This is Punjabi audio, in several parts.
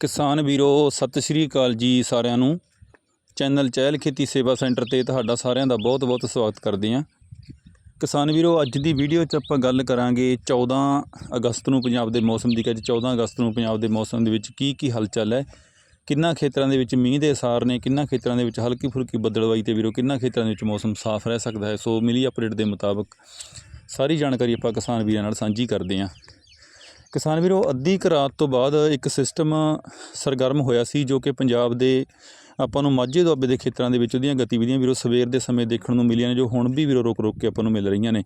ਕਿਸਾਨ ਵੀਰੋ, ਸਤਿ ਸ਼੍ਰੀ ਅਕਾਲ ਜੀ ਸਾਰਿਆਂ ਨੂੰ। ਚੈਨਲ ਚਹਿਲ ਖੇਤੀ ਸੇਵਾ ਸੈਂਟਰ ਤੇ ਤੁਹਾਡਾ ਸਾਰਿਆਂ ਦਾ ਬਹੁਤ-ਬਹੁਤ ਸਵਾਗਤ ਕਰਦੇ ਹਾਂ। ਕਿਸਾਨ ਵੀਰੋ, ਅੱਜ ਦੀ ਵੀਡੀਓ 'ਚ ਆਪਾਂ ਗੱਲ ਕਰਾਂਗੇ 14 ਅਗਸਤ ਨੂੰ ਪੰਜਾਬ ਦੇ ਮੌਸਮ ਦੀ, ਕਿ ਅੱਜ 14 ਅਗਸਤ ਨੂੰ ਪੰਜਾਬ ਦੇ ਮੌਸਮ ਦੇ ਵਿੱਚ ਕੀ ਕੀ ਹਲਚਲ ਹੈ, ਕਿੰਨਾ ਖੇਤਰਾਂ ਦੇ ਵਿੱਚ ਮੀਂਹ ਦੇ ਅਸਾਰ ਨੇ, ਕਿੰਨਾ ਖੇਤਰਾਂ ਦੇ ਵਿੱਚ ਹਲਕੀ ਫੁਲਕੀ ਬੱਦਲਵਾਈ ਤੇ ਵੀਰੋ, ਕਿੰਨਾ ਖੇਤਰਾਂ ਦੇ ਵਿੱਚ ਮੌਸਮ ਸਾਫ਼ ਰਹਿ ਸਕਦਾ ਹੈ। ਸੋ ਮਿਲੀ ਅਪਡੇਟ ਦੇ ਮੁਤਾਬਕ ਸਾਰੀ ਜਾਣਕਾਰੀ ਆਪਾਂ ਕਿਸਾਨ ਵੀਰਾਂ ਨਾਲ ਸਾਂਝੀ ਕਰਦੇ ਹਾਂ। ਕਿਸਾਨ ਵੀਰੋ, ਅੱਧੀ ਕੁ ਰਾਤ ਤੋਂ ਬਾਅਦ ਇੱਕ ਸਿਸਟਮ ਸਰਗਰਮ ਹੋਇਆ ਸੀ ਜੋ ਕਿ ਪੰਜਾਬ ਦੇ ਆਪਾਂ ਨੂੰ ਮਾਝੇ ਦੁਆਬੇ ਦੇ ਖੇਤਰਾਂ ਦੇ ਵਿੱਚ ਉਹਦੀਆਂ ਗਤੀਵਿਧੀਆਂ ਵੀਰੋ ਸਵੇਰ ਦੇ ਸਮੇਂ ਦੇਖਣ ਨੂੰ ਮਿਲੀਆਂ ਨੇ, ਜੋ ਹੁਣ ਵੀ ਵੀਰੋ ਰੋਕ ਰੋਕ ਕੇ ਆਪਾਂ ਨੂੰ ਮਿਲ ਰਹੀਆਂ ਨੇ।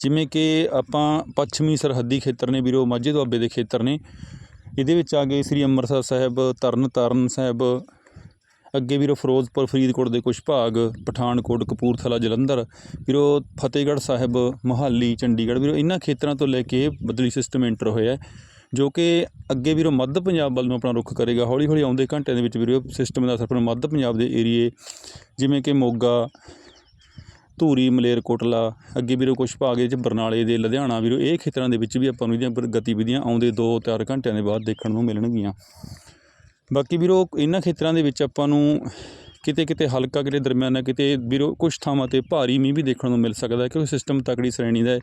ਜਿਵੇਂ ਕਿ ਆਪਾਂ ਪੱਛਮੀ ਸਰਹੱਦੀ ਖੇਤਰ ਨੇ ਵੀਰੋ, ਮਾਝੇ ਦੁਆਬੇ ਦੇ ਖੇਤਰ ਨੇ। ਇਹਦੇ ਵਿੱਚ ਆ ਗਏ ਸ੍ਰੀ ਅੰਮ੍ਰਿਤਸਰ ਸਾਹਿਬ ਤਰਨ ਤਾਰਨ ਸਾਹਿਬ ਅੱਗੇ ਵੀਰੋ ਫਿਰੋਜ਼ਪੁਰ, ਫਰੀਦਕੋਟ ਦੇ ਕੁਝ ਭਾਗ, ਪਠਾਨਕੋਟ, ਕਪੂਰਥਲਾ, ਜਲੰਧਰ, ਵੀਰੋ ਫਤਿਹਗੜ੍ਹ ਸਾਹਿਬ, ਮੋਹਾਲੀ, ਚੰਡੀਗੜ੍ਹ, ਵੀਰੋ ਇਹਨਾਂ ਖੇਤਰਾਂ ਤੋਂ ਲੈ ਕੇ ਬਦਲੀ ਸਿਸਟਮ ਐਂਟਰ ਹੋਇਆ ਜੋ ਕਿ ਅੱਗੇ ਵੀਰੋ ਮੱਧ ਪੰਜਾਬ ਵੱਲ ਨੂੰ ਆਪਣਾ ਰੁੱਖ ਕਰੇਗਾ ਹੌਲੀ ਹੌਲੀ ਆਉਂਦੇ ਘੰਟਿਆਂ ਦੇ ਵਿੱਚ ਵੀਰੋ ਸਿਸਟਮ ਦਾ ਅਸਰ ਆਪਣਾ ਮੱਧ ਪੰਜਾਬ ਦੇ ਏਰੀਏ ਜਿਵੇਂ ਕਿ ਮੋਗਾ, ਧੂਰੀ ਮਲੇਰਕੋਟਲਾ ਅੱਗੇ ਵੀਰੋ ਕੁਝ ਭਾਗ ਇਹ 'ਚ ਬਰਨਾਲੇ ਦੇ, ਲੁਧਿਆਣਾ, ਵੀਰੋ ਇਹ ਖੇਤਰਾਂ ਦੇ ਵਿੱਚ ਵੀ ਆਪਾਂ ਨੂੰ ਇਹਦੀਆਂ ਪਰ ਗਤੀਵਿਧੀਆਂ ਆਉਂਦੇ 2-4 ਘੰਟਿਆਂ ਦੇ ਬਾਅਦ ਦੇਖਣ ਨੂੰ ਮਿਲਣਗੀਆਂ। ਬਾਕੀ ਵੀਰੋ, ਇਹਨਾਂ ਖੇਤਰਾਂ ਦੇ ਵਿੱਚ ਆਪਾਂ ਨੂੰ ਕਿਤੇ ਕਿਤੇ ਹਲਕਾ ਕਿਤੇ ਦਰਮਿਆਨਾ ਕਿਤੇ ਵੀਰੋ ਕੁਝ ਥਾਵਾਂ ਤੇ ਭਾਰੀ ਮੀਂਹ ਵੀ ਦੇਖਣ ਨੂੰ ਮਿਲ ਸਕਦਾ ਹੈ, ਕਿਉਂਕਿ ਸਿਸਟਮ ਤਕੜੀ ਸ਼੍ਰੇਣੀ ਦਾ ਹੈ।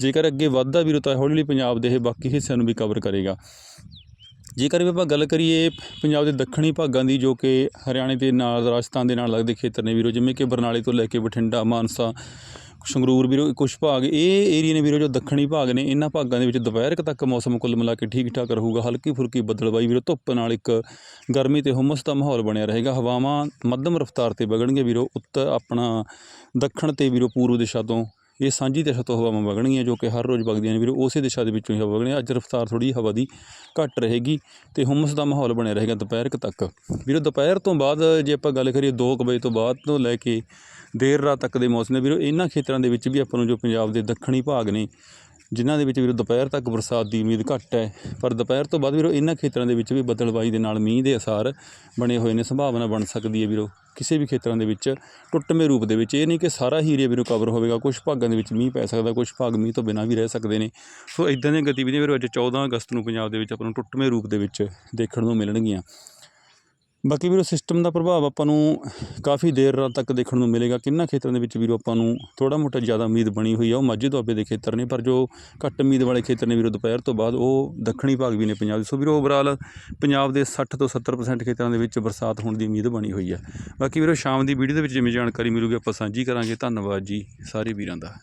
ਜੇਕਰ ਅੱਗੇ ਵੱਧਦਾ ਵੀਰੋ, ਤਾਂ ਹੌਲੀ ਹੌਲੀ ਪੰਜਾਬ ਦੇ ਇਹ ਬਾਕੀ ਹਿੱਸਿਆਂ ਨੂੰ ਵੀ ਕਵਰ ਕਰੇਗਾ। ਜੇਕਰ ਵੀ ਆਪਾਂ ਗੱਲ ਕਰੀਏ ਪੰਜਾਬ ਦੇ ਦੱਖਣੀ ਭਾਗਾਂ ਦੀ, ਜੋ ਕਿ ਹਰਿਆਣੇ ਦੇ ਨਾਲ, ਰਾਜਸਥਾਨ ਦੇ ਨਾਲ ਲੱਗਦੇ ਖੇਤਰ ਨੇ ਵੀਰੋ, ਜਿਵੇਂ ਕਿ ਬਰਨਾਲੇ ਤੋਂ ਲੈ ਕੇ ਬਠਿੰਡਾ, ਮਾਨਸਾ ਸੰਗਰੂਰ ਵੀਰੋ ਕੁਝ ਭਾਗ, ਇਹ ਏਰੀਆ ਨੇ ਵੀਰੋ ਜੋ ਦੱਖਣੀ ਭਾਗ ਨੇ, ਇਹਨਾਂ ਭਾਗਾਂ ਦੇ ਵਿੱਚ ਦੁਪਹਿਰ ਤੱਕ ਮੌਸਮ ਕੁੱਲ ਮਿਲਾ ਕੇ ਠੀਕ ਠਾਕ ਰਹੂਗਾ, ਹਲਕੀ ਫੁਲਕੀ ਬੱਦਲਬਾਈ ਵੀਰੋ, ਧੁੱਪ ਨਾਲ ਇੱਕ ਗਰਮੀ ਤੇ ਹੁਮਸ ਦਾ ਮਾਹੌਲ ਬਣਿਆ ਰਹੇਗਾ, ਹਵਾਵਾਂ ਮੱਧਮ ਰਫ਼ਤਾਰ ਤੇ ਵਗਣਗੀਆਂ ਵੀਰੋ ਉੱਤਰ ਆਪਣਾ ਦੱਖਣ ਤੇ ਵੀਰੋ ਪੂਰਬ ਦਿਸ਼ਾ ਤੋਂ, ਇਹ ਸਾਂਝੀ ਦਿਸ਼ਾ ਤੋਂ ਹਵਾਵਾਂ ਵਗਣਗੀਆਂ, ਜੋ ਕਿ ਹਰ ਰੋਜ਼ ਵਗਦੀਆਂ ਨੇ ਵੀਰੋ, ਉਸੇ ਦਿਸ਼ਾ ਦੇ ਵਿੱਚੋਂ ਹੀ ਹਵਾ ਵਗਣੀ ਅੱਜ ਰਫ਼ਤਾਰ ਥੋੜੀ ਹਵਾ ਦੀ ਘੱਟ ਰਹੇਗੀ ਤੇ ਹੁਮਸ ਦਾ ਮਾਹੌਲ ਬਣਿਆ ਰਹੇਗਾ ਦੁਪਹਿਰ ਤੱਕ। ਵੀਰੋ ਦੁਪਹਿਰ ਤੋਂ ਬਾਅਦ ਜੇ ਆਪਾਂ ਗੱਲ ਕਰੀਏ 2 ਵਜੇ ਤੋਂ ਬਾਅਦ ਤੋਂ ਲੈ ਕੇ ਦੇਰ ਰਾਤ ਤੱਕ ਦੇ ਮੌਸਮ ਦੇ ਵੀਰੋ, ਇਹਨਾਂ ਖੇਤਰਾਂ ਦੇ ਵਿੱਚ ਵੀ ਆਪਾਂ ਨੂੰ ਜੋ ਪੰਜਾਬ ਦੇ ਦੱਖਣੀ ਭਾਗ ਨੇ, ਜਿਨ੍ਹਾਂ ਦੇ ਵਿੱਚ ਵੀਰੋ ਦੁਪਹਿਰ ਤੱਕ ਬਰਸਾਤ ਦੀ ਉਮੀਦ ਘੱਟ ਹੈ, ਪਰ ਦੁਪਹਿਰ ਤੋਂ ਬਾਅਦ ਵੀਰੋ ਇਹਨਾਂ ਖੇਤਰਾਂ ਦੇ ਵਿੱਚ ਵੀ ਬਦਲਵਾਈ ਦੇ ਨਾਲ ਮੀਂਹ ਦੇ ਅਸਾਰ ਬਣੇ ਹੋਏ ਨੇ, ਸੰਭਾਵਨਾ ਬਣ ਸਕਦੀ ਹੈ ਵੀਰੋ, ਕਿਸੇ ਵੀ ਖੇਤਰਾਂ ਦੇ ਵਿੱਚ ਟੁੱਟਵੇਂ ਰੂਪ ਦੇ ਵਿੱਚ। ਇਹ ਨਹੀਂ ਕਿ ਸਾਰਾ ਹੀ ਏਰੀਆ ਵੀਰੋ ਕਵਰ ਹੋਵੇਗਾ ਕੁਝ ਭਾਗਾਂ ਦੇ ਵਿੱਚ ਮੀਂਹ ਪੈ ਸਕਦਾ ਕੁਝ ਭਾਗ ਮੀਂਹ ਤੋਂ ਬਿਨਾਂ ਵੀ ਰਹਿ ਸਕਦੇ ਨੇ। ਸੋ ਇਦਾਂ ਦੀਆਂ ਗਤੀਵਿਧੀਆਂ ਵੀਰੋ ਅੱਜ 14 ਅਗਸਤ ਨੂੰ ਪੰਜਾਬ ਦੇ ਵਿੱਚ ਆਪਾਂ ਨੂੰ ਟੁੱਟਵੇਂ ਰੂਪ ਦੇ ਵਿੱਚ ਦੇਖਣ ਨੂੰ ਮਿਲਣਗੀਆਂ। ਬਾਕੀ ਵੀਰੋ ਸਿਸਟਮ ਦਾ ਪ੍ਰਭਾਵ ਆਪਾਂ ਨੂੰ ਕਾਫੀ ਦੇਰ ਰਾਤ ਤੱਕ ਦੇਖਣ ਨੂੰ ਮਿਲੇਗਾ। ਕਿੰਨਾ ਖੇਤਰਾਂ ਦੇ ਵਿੱਚ ਵੀਰੋ ਆਪਾਂ ਨੂੰ ਥੋੜਾ ਮੋਟਾ ਜ਼ਿਆਦਾ ਉਮੀਦ ਬਣੀ ਹੋਈ ਆ, ਉਹ ਮਾਝੇ ਦੁਆਬੇ ਦੇ ਖੇਤਰ ਨੇ, ਪਰ ਜੋ ਘੱਟ ਉਮੀਦ ਵਾਲੇ ਖੇਤਰ ਨੇ ਵੀਰੋ ਦੁਪਹਿਰ ਤੋਂ ਬਾਅਦ, ਉਹ ਦੱਖਣੀ ਭਾਗ ਵੀ ਨੇ ਪੰਜਾਬ ਦੇ। ਸੋ ਵੀਰੋ ਓਵਰਆਲ ਪੰਜਾਬ ਦੇ 60 ਤੋਂ 70% ਖੇਤਰਾਂ ਦੇ ਵਿੱਚ ਬਰਸਾਤ ਹੋਣ ਦੀ ਉਮੀਦ ਬਣੀ ਹੋਈ ਹੈ ਬਾਕੀ ਵੀਰੋ, ਸ਼ਾਮ ਦੀ ਵੀਡੀਓ ਦੇ ਵਿੱਚ ਜਿਵੇਂ ਜਾਣਕਾਰੀ ਮਿਲੂਗੀ, ਆਪਾਂ ਸਾਂਝੀ ਕਰਾਂਗੇ। ਧੰਨਵਾਦ ਜੀ ਸਾਰੇ ਵੀਰਾਂ ਦਾ।